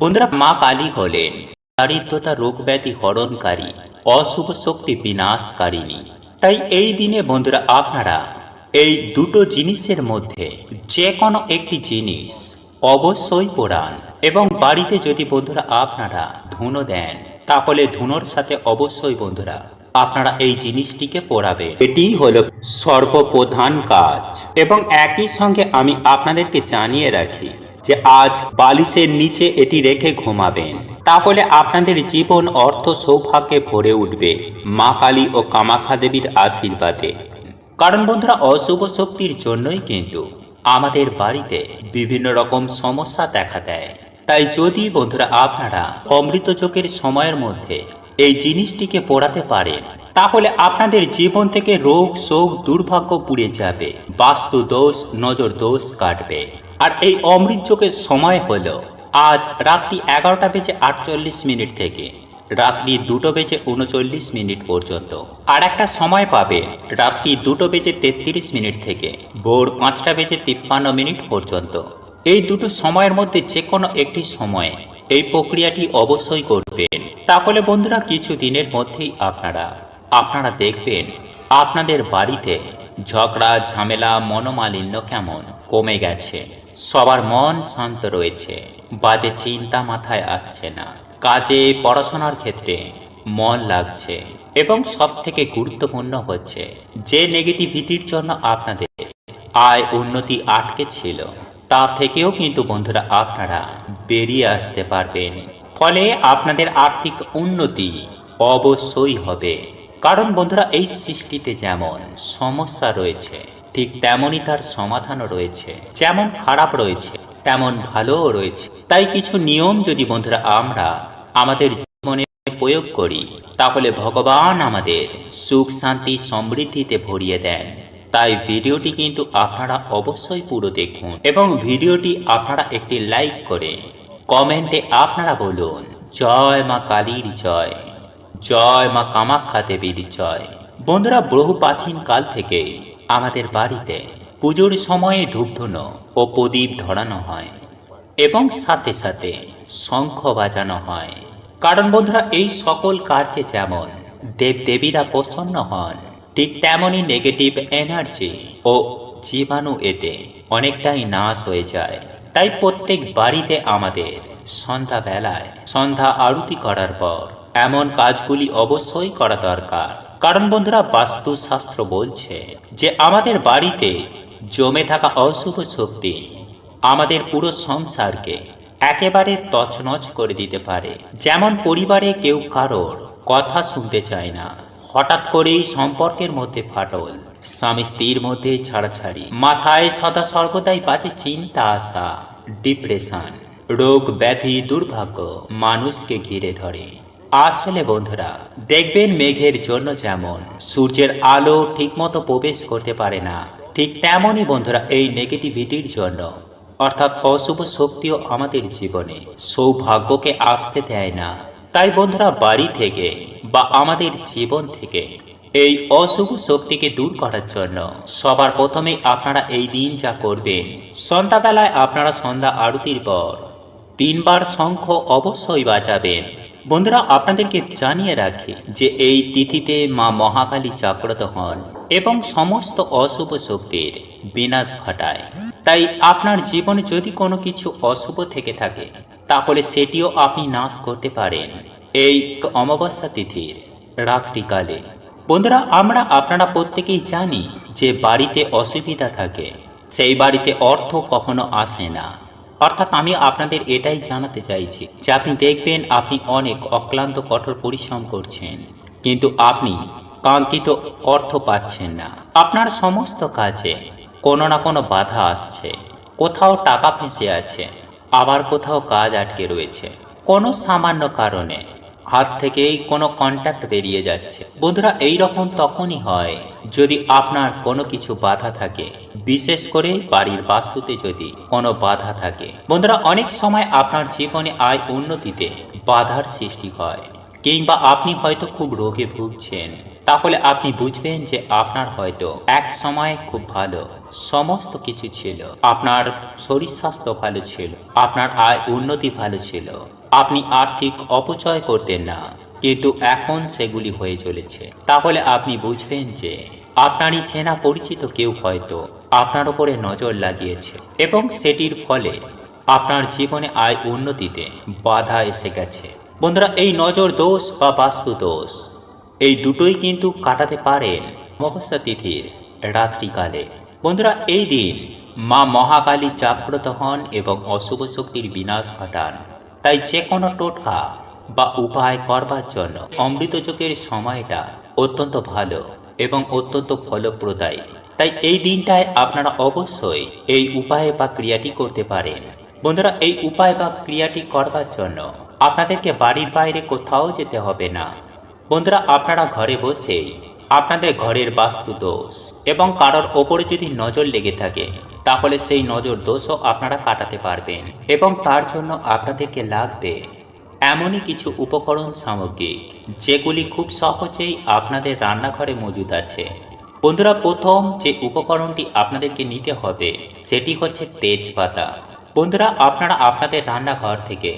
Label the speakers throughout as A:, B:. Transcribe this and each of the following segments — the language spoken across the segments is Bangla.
A: বন্ধুরা, মা কালী হলেন দারিদ্রতা রোগ ব্যাধি হরণকারী, অশুভ শক্তি বিনাশকারিণী। তাই এই দিনে বন্ধুরা, আপনারা এই দুটো জিনিসের মধ্যে যে কোনো একটি জিনিস অবশ্যই পোড়ান এবং বাড়িতে যদি বন্ধুরা, আপনারা ধুনো দেন, তাহলে ধুনোর সাথে অবশ্যই বন্ধুরা, আপনারা এই জিনিসটিকে পোড়াবেন। এটিই হলো সর্বপ্রধান কাজ। এবং একই সঙ্গে আমি আপনাদেরকে জানিয়ে রাখি যে আজ বালিশের নিচে এটি রেখে ঘুমাবেন। তাহলে আপনাদের জীবন অর্থ সৌভাগ্যে ভরে উঠবে মা কালী ও কামাখ্যা দেবীর আশীর্বাদে। কারণ বন্ধুরা, অশুভ শক্তির জন্যই কিন্তু আমাদের বাড়িতে বিভিন্ন রকম সমস্যা দেখা দেয়। তাই যদি বন্ধুরা আপনারা অমৃত যোগের সময়ের মধ্যে এই জিনিসটিকে পড়াতে পারেন, তাহলে আপনাদের জীবন থেকে রোগ, শোক, দুর্ভাগ্য পুড়ে যাবে। বাস্তু দোষ নজর দোষ কাটবে। আর এই অমৃত যোগের সময় হলো আজ রাত্রি এগারোটা বেজে আটচল্লিশ মিনিট থেকে। রাত্রি দুটো বেজে উনচল্লিশ মিনিট পর্যন্ত। আর একটা সময় পাবে রাত্রি দুটো বেজে তেত্রিশ মিনিট থেকে, ভোর পাঁচটা বেজে তিপ্পান্ন মিনিট পর্যন্ত। এই দুটো সময়ের মধ্যে যে কোনো একটি সময়ে এই প্রক্রিয়াটি অবশ্যই করবেন। তাহলে বন্ধুরা কিছু দিনের মধ্যেই আপনারা আপনারা দেখবেন আপনাদের বাড়িতে ঝগড়া, ঝামেলা, মনোমালিন্য কেমন? কমে গেছে। সবার মন শান্ত রয়েছে। বাজে চিন্তা মাথায় আসছে না। কাজে, পড়াশোনার ক্ষেত্রে মন লাগছে এবং সব থেকে গুরুত্বপূর্ণ হচ্ছে যে নেগেটিভিটির জন্য আপনাদের আয় উন্নতি আটকে ছিল। তা থেকেও কিন্তু বন্ধুরা আপনারা বেরিয়ে আসতে পারবেন। ফলে আপনাদের আর্থিক উন্নতি অবশ্যই হবে। কারণ বন্ধুরা, এই সৃষ্টিতে যেমন সমস্যা রয়েছে ঠিক তেমনই তার সমাধানও রয়েছে। যেমন খারাপ রয়েছে, তেমন ভালোও রয়েছে। তাই কিছু নিয়ম যদি বন্ধুরা আমরা আমাদের জীবনে প্রয়োগ করি, তাহলে ভগবান আমাদের সুখ, শান্তি, সমৃদ্ধিতে ভরিয়ে দেন। তাই ভিডিওটি কিন্তু আপনারা অবশ্যই পুরো দেখুন এবং ভিডিওটি আপনারা একটি লাইক করে কমেন্টে আপনারা বলুন, জয় মা কালীর জয় জয় মা কামাখ্যা দেবীর জয়। বন্ধুরা, বহু প্রাচীন কাল থেকে আমাদের বাড়িতে পুজোর সময়ে ধূপধুনো ও প্রদীপ ধরানো হয় এবং সাথে সাথে শঙ্খ বাজানো হয়। কারণ বন্ধুরা, এই সকল কার্যে যেমন দেবদেবীরা প্রসন্ন হন, ঠিক তেমনই নেগেটিভ এনার্জি ও জীবাণু এতে অনেকটাই নাশ হয়ে যায়। তাই প্রত্যেক বাড়িতে আমাদের সন্ধ্যাবেলায় সন্ধ্যা আরতি করার পর এমন কাজগুলি অবশ্যই করা দরকার। কারণ বন্ধুরা, বাস্তুশাস্ত্র বলছে যে, আমাদের বাড়িতে জমে থাকা অশুভ শক্তি আমাদের পুরো সংসারকে একেবারে তছনছ করে দিতে পারে। যেমন পরিবারে কেউ কারোর কথা শুনতে চায় না, হঠাৎ করেই সম্পর্কের মধ্যে ফাটল, স্বামী স্ত্রীর মধ্যে ছাড়াছাড়ি, মাথায় সদা সর্বদাই বাজে চিন্তা আসা, ডিপ্রেশন, রোগ ব্যাধি দুর্ভাগ্য মানুষকে ঘিরে ধরে। আসলে বন্ধুরা, দেখবেন মেঘের জন্য যেমন সূর্যের আলো ঠিকমতো প্রবেশ করতে পারে না, ঠিক তেমনই বন্ধুরা এই নেগেটিভিটির জন্য। অর্থাৎ অশুভ শক্তিও আমাদের জীবনে সৌভাগ্যকে আসতে দেয় না। তাই বন্ধুরা, বাড়ি থেকে বা আমাদের জীবন থেকে এই অশুভ শক্তিকে দূর করার জন্য সবার প্রথমেই আপনারা এই দিন যা করবেন, সন্ধ্যাবেলায় আপনারা সন্ধ্যা আরতির পর তিনবার শঙ্খ অবশ্যই বাজাবেন। বন্ধুরা, আপনাদেরকে জানিয়ে রাখি যে এই তিথিতে মা মহাকালী জাগ্রত হন এবং সমস্ত অশুভ শক্তির বিনাশ ঘটায়। তাই আপনার জীবনে যদি কোনো কিছু অশুভ থেকে থাকে, তাহলে সেটিও আপনি নাশ করতে পারেন এই অমাবস্যা তিথির রাত্রিকালে। বন্ধুরা, আমরা আপনারা প্রত্যেকেই জানি যে বাড়িতে অসুবিধা থাকে, সেই বাড়িতে অর্থ কখনো আসে না। অর্থাৎ আমি আপনাদের এটাই জানাতে চাইছি যে আপনি দেখবেন আপনি অনেক অক্লান্ত, কঠোর পরিশ্রম করছেন, কিন্তু আপনি কাঙ্ক্ষিত অর্থ পাচ্ছেন না। আপনার সমস্ত কাজে কোনো না কোনো বাধা আসছে। কোথাও টাকা ফেঁসে আছে, আবার কোথাও কাজ আটকে রয়েছে। কোনো সামান্য কারণে হাত থেকেই কোনো কন্ট্যাক্ট বেরিয়ে যাচ্ছে। বন্ধুরা এই রকম তখনই হয় যদি আপনার কোনো কিছু বাধা থাকে, বিশেষ করে বাড়ির বাস্তুতে যদি কোনো বাধা থাকে। বন্ধুরা, অনেক সময় আপনার জীবনে আয় উন্নতিতে বাধার সৃষ্টি হয়, কিংবা আপনি হয়তো খুব রোগে ভুগছেন। তাহলে আপনি বুঝবেন যে আপনার হয়তো এক সময় খুব ভালো সমস্ত কিছু ছিল। আপনার শরীর স্বাস্থ্য ভালো ছিল, আপনার আয় উন্নতি ভালো ছিল। আপনি আর্থিক অপচয় করতেন না, কিন্তু এখন সেগুলি হয়ে চলেছে। তাহলে আপনি বুঝবেন যে, আপনারই চেনা পরিচিত কেউ হয়তো আপনার উপরে নজর লাগিয়েছে এবং সেটির ফলে আপনার জীবনে আয় উন্নতিতে বাধা এসে গেছে। বন্ধুরা, এই নজর দোষ বা বাস্তু দোষ, এই দুটোই কিন্তু কাটাতে পারেন অমাবস্যা তিথির রাত্রিকালে। বন্ধুরা, এই দিন মা মহাকালী জাগ্রত হন এবং অশুভ শক্তির বিনাশ ঘটান। তাই যে কোনো টোটকা বা উপায় করবার জন্য অমৃত যুগের সময়টা অত্যন্ত ভালো এবং অত্যন্ত ফলপ্রদায়ী। তাই এই দিনটায় আপনারা অবশ্যই এই উপায় বা ক্রিয়াটি করতে পারেন। বন্ধুরা, এই উপায় বা ক্রিয়াটি করবার জন্য আপনাদেরকে বাড়ির বাইরে কোথাও যেতে হবে না। বন্ধুরা, আপনারা ঘরে বসেই আপনাদের ঘরের বাস্তু দোষ এবং কারোর ওপরে যদি নজর লেগে থাকে, তাহলে সেই নজর দোষও আপনারা কাটাতে পারবেন এবং তার জন্য আপনাদেরকে লাগবে এমনই কিছু উপকরণ সামগ্রী, যেগুলি খুব সহজেই আপনাদের রান্নাঘরে মজুদ আছে। বন্ধুরা, প্রথম যে উপকরণটি আপনাদেরকে নিতে হবে, সেটি হচ্ছে তেজপাতা। বন্ধুরা, আপনারা আপনাদের রান্নাঘর থেকে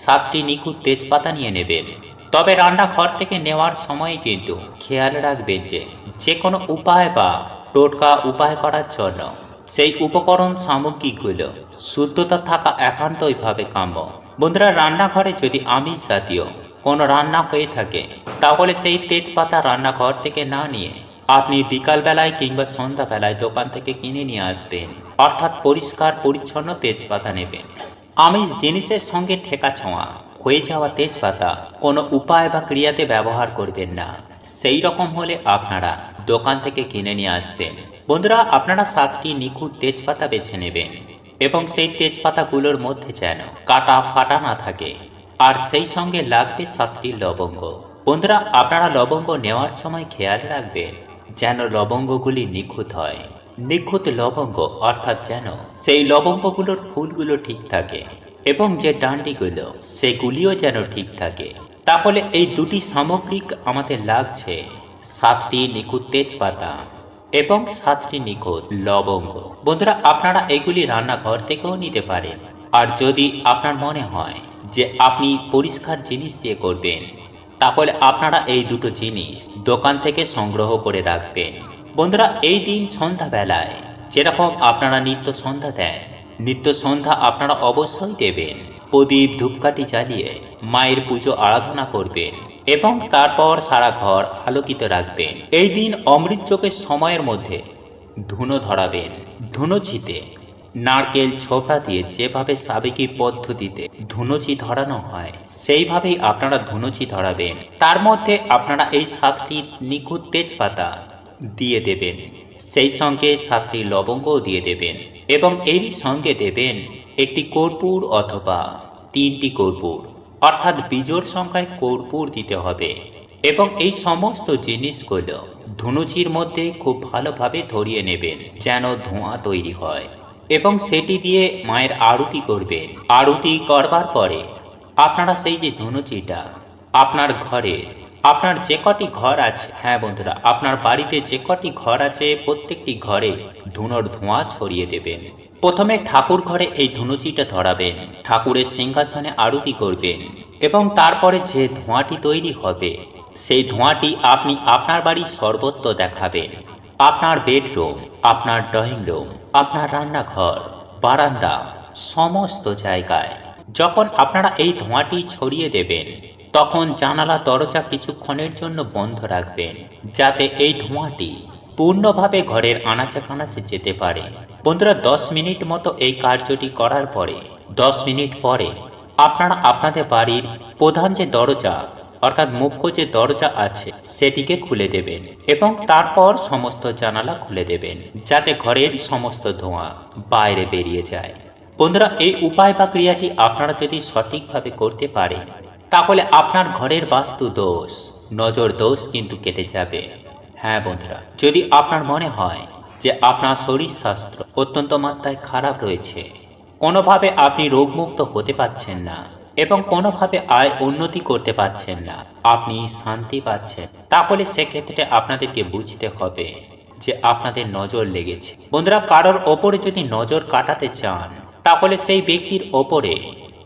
A: সাতটি নিখুঁত তেজপাতা নিয়ে নেবেন। তবে রান্নাঘর থেকে নেওয়ার সময় কিন্তু খেয়াল রাখবেন যে যে কোনো উপায় বা টোটকা উপায় করার জন্য সেই উপকরণ সামগ্রীগুলো শুদ্ধতা থাকা একান্তইভাবে কাম্য। বন্ধুরা, রান্নাঘরে যদি আমিষ জাতীয় কোনো রান্না হয়ে থাকে, তাহলে সেই তেজপাতা রান্নাঘর থেকে না নিয়ে আপনি বিকালবেলায় কিংবা সন্ধ্যাবেলায় দোকান থেকে কিনে নিয়ে আসবেন। অর্থাৎ পরিষ্কার, পরিচ্ছন্ন তেজপাতা নেবেন। আমিষ জিনিসের সঙ্গে ঠেকা ছোঁয়া হয়ে যাওয়া তেজপাতা কোনো উপায় বা ক্রিয়াতে ব্যবহার করবেন না। সেই রকম হলে আপনারা দোকান থেকে কিনে নিয়ে আসবেন। বন্ধুরা, আপনারা সাতটি নিখুঁত তেজপাতা বেছে নেবেন এবং সেই তেজপাতাগুলোর মধ্যে যেন কাটা ফাটা না থাকে। আর সেই সঙ্গে লাগবে সাতটি লবঙ্গ। বন্ধুরা, আপনারা লবঙ্গ নেওয়ার সময় খেয়াল রাখবেন যেন লবঙ্গগুলি নিখুঁত হয়। নিখুঁত লবঙ্গ অর্থাৎ যেন সেই লবঙ্গগুলোর ফুলগুলো ঠিক থাকে। এবং যে ডান্ডিগুলো সেগুলিও যেন ঠিক থাকে। তাহলে এই দুটি সামগ্রিক আমাদের লাগছে। সাতটি নিখুঁত তেজপাতা এবং সাতটি নিখুঁত লবঙ্গ। বন্ধুরা, আপনারা এগুলি রান্নাঘর থেকেও নিতে পারেন। আর যদি আপনার মনে হয় যে আপনি পরিষ্কার জিনিস দিয়ে করবেন, তাহলে আপনারা এই দুটো জিনিস দোকান থেকে সংগ্রহ করে রাখবেন। বন্ধুরা, এই দিন সন্ধ্যাবেলায় যেরকম আপনারা নিত্য সন্ধ্যা দেন নিত্য সন্ধ্যা আপনারা অবশ্যই দেবেন। প্রদীপ ধূপকাঠি জ্বালিয়ে মায়ের পুজো আরাধনা করবেন এবং তারপর সারা ঘর আলোকিত রাখবেন। এই দিন অমৃত চোখের সময়ের মধ্যে ধুনো ধরাবেন ধুনোচিতে নারকেল ছোটা দিয়ে যেভাবে সাবেকি পদ্ধতিতে ধুনুচি ধরানো হয়, সেইভাবেই আপনারা ধুনুচি ধরাবেন। তার মধ্যে আপনারা এই সাতটি নিখুঁত তেজপাতা দিয়ে দেবেন, সেই সঙ্গে সাতটি লবঙ্গও দিয়ে দেবেন। এবং এরই সঙ্গে দেবেন একটি কর্পূর অথবা তিনটি কর্পূর। অর্থাৎ বীজোর সংখ্যায় কর্পূর দিতে হবে। এবং এই সমস্ত জিনিসগুলো ধুনুচির মধ্যে খুব ভালোভাবে ধরিয়ে নেবেন, যেন ধোঁয়া তৈরি হয়। এবং সেটি দিয়ে মায়ের আরতি করবেন। আরতি করবার পরে আপনারা সেই যে ধনুচিটা আপনার ঘরে আপনার যে কটি ঘর আছে হ্যাঁ বন্ধুরা, আপনার বাড়িতে যে কটি ঘর আছে, প্রত্যেকটি ঘরে ধুনোর ধোঁয়া ছড়িয়ে দেবেন। প্রথমে ঠাকুর ঘরে এই ধুনুচিটা ধরাবেন, ঠাকুরের সিংহাসনে আরতি করবেন এবং তারপরে যে ধোঁয়াটি তৈরি হবে, সেই ধোঁয়াটি আপনি আপনার বাড়ির সর্বত্র দেখাবেন। আপনার বেডরুম, আপনার ড্রয়িং রুম, আপনার রান্নাঘর, বারান্দা, সমস্ত জায়গায়। যখন আপনারা এই ধোঁয়াটি ছড়িয়ে দেবেন তখন জানালা দরজা কিছুক্ষণের জন্য বন্ধ রাখবেন, যাতে এই ধোঁয়াটি পূর্ণভাবে ঘরের আনাচে কানাচে যেতে পারে। বন্ধুরা, দশ মিনিট মতো এই কার্যটি করার পরে, দশ মিনিট পরে আপনারা আপনাদের বাড়ির প্রধান যে দরজা, অর্থাৎ মুখ্য যে দরজা আছে, সেটিকে খুলে দেবেন এবং তারপর সমস্ত জানালা খুলে দেবেন, যাতে ঘরের সমস্ত ধোঁয়া বাইরে বেরিয়ে যায়। বন্ধুরা, এই উপায় বা ক্রিয়াটি আপনারা যদি সঠিকভাবে করতে পারেন তাহলে আপনার ঘরের বাস্তু দোষ, নজর দোষ কিন্তু কেটে যাবে। হ্যাঁ বন্ধুরা, যদি আপনার মনে হয় যে আপনার শরীর স্বাস্থ্য অত্যন্ত মাত্রায় খারাপ রয়েছে, কোনোভাবে আপনি রোগমুক্ত হতে পারছেন না এবং কোনোভাবে আয় উন্নতি করতে পারছেন না, আপনি শান্তি পাচ্ছেন, তাহলে সেক্ষেত্রে আপনাদেরকে বুঝতে হবে যে আপনাদের নজর লেগেছে। বন্ধুরা, কারোর ওপরে যদি নজর কাটাতে চান, তাহলে সেই ব্যক্তির ওপরে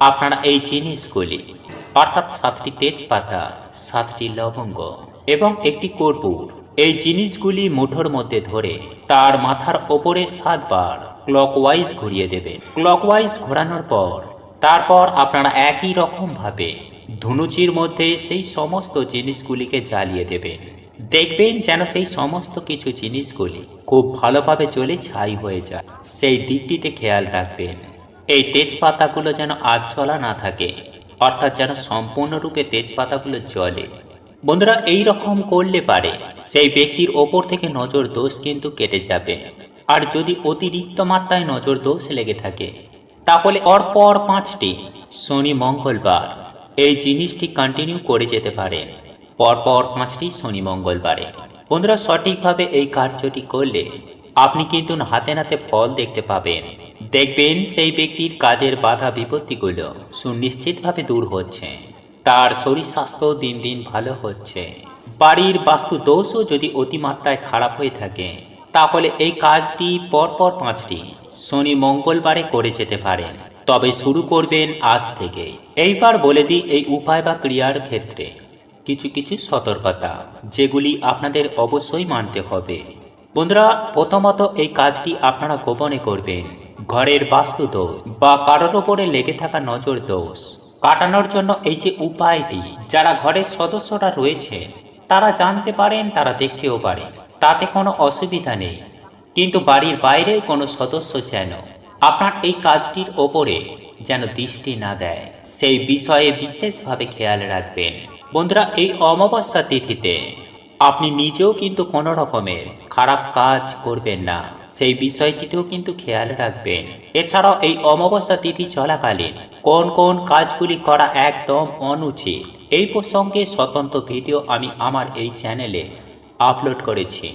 A: আপনারা এই জিনিসগুলি অর্থাৎ সাতটি তেজপাতা, সাতটি লবঙ্গ এবং একটি কর্পূর। এই জিনিসগুলি মুঠোর মধ্যে ধরে তার মাথার ওপরে সাতবার ক্লকওয়াইজ ঘুরিয়ে দেবেন। ক্লকওয়াইজ ঘোরানোর পর, তারপর আপনারা একই রকম ভাবে ধুনুচির মধ্যে সেই সমস্ত জিনিসগুলিকে জ্বালিয়ে দেবেন। দেখবেন যেন সেই সমস্ত কিছু জিনিসগুলি খুব ভালোভাবে জ্বলে ছাই হয়ে যায়। সেই দিকটিতে খেয়াল রাখবেন। এই তেজপাতাগুলো যেন আগ চলা না থাকে। অর্থাৎ যেন সম্পূর্ণরূপে তেজপাতাগুলো জলে বন্ধুরা এই রকম করলে পারে, সেই ব্যক্তির ওপর থেকে নজর দোষ কিন্তু কেটে যাবে। আর যদি অতিরিক্ত মাত্রায় নজর দোষ লেগে থাকে, তাহলে পরপর পাঁচটি, শনি, মঙ্গলবার, এই জিনিসটি কন্টিনিউ করে যেতে পারেন পরপর পাঁচটি শনি, মঙ্গলবারে। বন্ধুরা, সঠিকভাবে এই কার্যটি করলে আপনি কিন্তু হাতে নাতে ফল দেখতে পাবেন। দেখবেন সেই ব্যক্তির কাজের বাধা বিপত্তিগুলো সুনিশ্চিতভাবে দূর হচ্ছে। তার শরীর স্বাস্থ্য দিন দিন ভালো হচ্ছে। বাড়ির বাস্তু দোষও যদি অতিমাত্রায় খারাপ হয়ে থাকে, তাহলে এই কাজটি পরপর পাঁচটি শনি মঙ্গলবারে করে যেতে পারেন। তবে শুরু করবেন আজ থেকে। এইবার বলে দিই এই উপায় বা ক্রিয়ার ক্ষেত্রে কিছু কিছু সতর্কতা, যেগুলি আপনাদের অবশ্যই মানতে হবে। বন্ধুরা, প্রথমত এই কাজটি আপনারা গোপনে করবেন। ঘরের বাস্তু দোষ বা কারোর ওপরে লেগে থাকা নজর দোষ। কাটানোর জন্য এই যে উপায়টি যারা ঘরের সদস্যরা রয়েছে, তারা জানতে পারেন, তারা দেখতেও পারে। তাতে কোনো অসুবিধা নেই। কিন্তু বাড়ির বাইরের কোনো সদস্য যেন আপনার এই কাজটির ওপরে যেন দৃষ্টি না দেয়, সেই বিষয়ে বিশেষভাবে খেয়াল রাখবেন। বন্ধুরা, এই অমাবস্যা তিথিতে আপনি নিজেও কিন্তু কোনো রকমের খারাপ কাজ করবেন না। সেই বিষয়টিতেও কিন্তু খেয়াল রাখবেন। এছাড়াও এই অমাবস্যা তিথি চলাকালীন কোন কোন কাজগুলি করা একদম অনুচিত, এই প্রসঙ্গে স্বতন্ত্র ভিডিও আমি আমার এই চ্যানেলে আপলোড করেছি।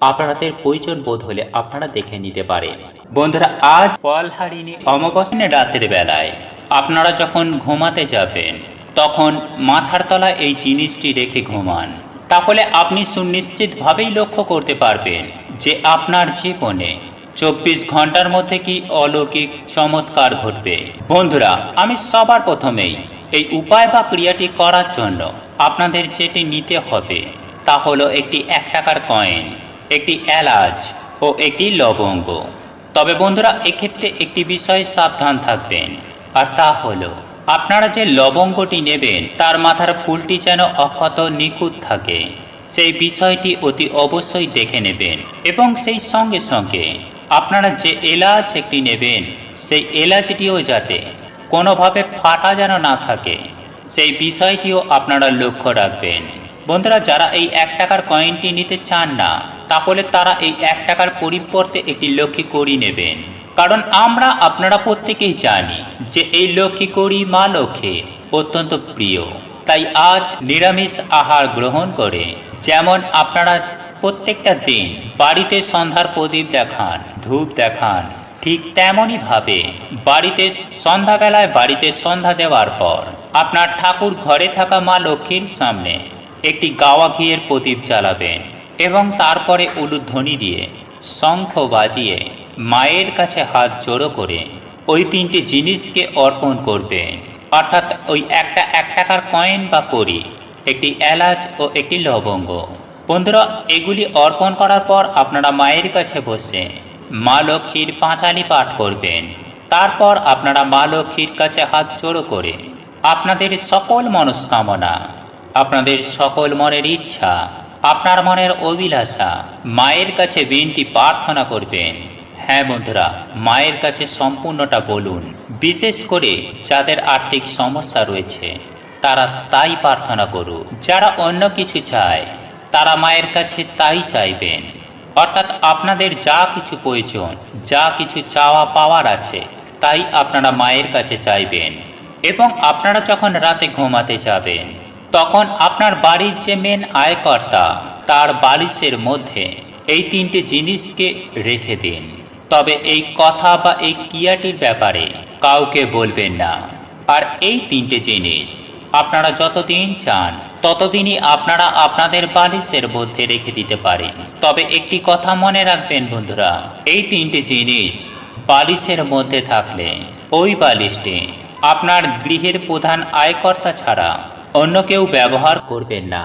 A: আপনাদের প্রয়োজন বোধ হলে আপনারা দেখে নিতে পারেন। বন্ধুরা, আজ ফলহারিণী অমাবস্যা রাতের বেলায় আপনারা যখন ঘুমাতে যাবেন, তখন মাথার তলায় এই জিনিসটি রেখে ঘুমান। তাহলে আপনি সুনিশ্চিতভাবেই লক্ষ্য করতে পারবেন যে আপনার জীবনে চব্বিশ ঘণ্টার মধ্যে কি অলৌকিক চমৎকার ঘটবে? বন্ধুরা, আমি সবার প্রথমেই এই উপায় বা ক্রিয়াটি করার জন্য আপনাদের যেটি নিতে হবে তা হলো একটি এক টাকার কয়েন, একটি এলাচ ও একটি লবঙ্গ। তবে বন্ধুরা, এক্ষেত্রে একটি বিষয়ে সাবধান থাকবেন, আর তা হলো আপনারা যে লবঙ্গটি নেবেন, তার মাথার ফুলটি যেন অক্ষত নিখুঁত থাকে। সেই বিষয়টি অতি অবশ্যই দেখে নেবেন এবং সেই সঙ্গে সঙ্গে আপনারা যে এলাচ একটি নেবেন, সেই এলাচটিও যাতে কোনোভাবে ফাটা যেন না থাকে, সেই বিষয়টিও আপনারা লক্ষ্য রাখবেন। বন্ধুরা, যারা এই এক টাকার কয়েনটি নিতে চান না, তাহলে তারা এই এক টাকার পরিবর্তে একটি লক্ষ্মী করি নেবেন। কারণ আমরা, আপনারা প্রত্যেকেই জানি যে এই লক্ষ্মী করি মা লক্ষ্মীর অত্যন্ত প্রিয়। তাই আজ নিরামিষ আহার গ্রহণ করে যেমন আপনারা প্রত্যেকটা দিন বাড়িতে সন্ধ্যার প্রদীপ দেখান, ধূপ দেখান, ঠিক তেমনই ভাবে বাড়িতে সন্ধ্যাবেলায় বাড়িতে সন্ধ্যা দেওয়ার পর আপনার ঠাকুর ঘরে থাকা মা লক্ষ্মীর সামনে একটি গাওয়া ঘিয়ের প্রদীপ জ্বালাবেন এবং তারপরে উলুধ্বনি দিয়ে শঙ্খ বাজিয়ে মায়ের কাছে হাত জোড়ো করে ওই তিনটি জিনিসকে অর্পণ করবেন। অর্থাৎ ওই একটা এক টাকার কয়েন বা করি একটি এলাচ ও একটি লবঙ্গ। বন্ধুরা, এগুলি অর্পণ করার পর আপনারা মায়ের কাছে বসে মা লক্ষ্মীর পাঁচালি পাঠ করবেন। তারপর আপনারা মা লক্ষ্মীর কাছে হাত জোড়ো করে আপনাদের সকল মনস্কামনা, আপনাদের সকল মনের ইচ্ছা, আপনার মনের অভিলাষা মায়ের কাছে বিনতি প্রার্থনা করবেন। হ্যাঁ বন্ধুরা, মায়ের কাছে সম্পূর্ণটা বলুন, বিশেষ করে যাদের আর্থিক সমস্যা রয়েছে। তারা তাই প্রার্থনা করুক। যারা অন্য কিছু চায়, তারা মায়ের কাছে তাই চাইবেন। অর্থাৎ আপনাদের যা কিছু প্রয়োজন, যা কিছু চাওয়া পাওয়ার আছে, তাই আপনারা মায়ের কাছে চাইবেন। এবং আপনারা যখন রাতে ঘুমাতে যাবেন, তখন আপনার বাড়ির যে মেন আয়কর্তা, তার বালিশের মধ্যে এই তিনটে জিনিসকে রেখে দিন। তবে এই কথা বা এই ক্রিয়াটির ব্যাপারে কাউকে বলবেন না। আর এই তিনটে জিনিস আপনারা যতদিন চান, ততদিনই আপনারা আপনাদের বালিশের মধ্যে রেখে দিতে পারেন। তবে একটি কথা মনে রাখবেন বন্ধুরা, এই তিনটি জিনিস বালিশের মধ্যে থাকলে, ওই বালিশটি আপনার গৃহের প্রধান আয়কর্তা ছাড়া অন্য কেউ ব্যবহার করবেন না।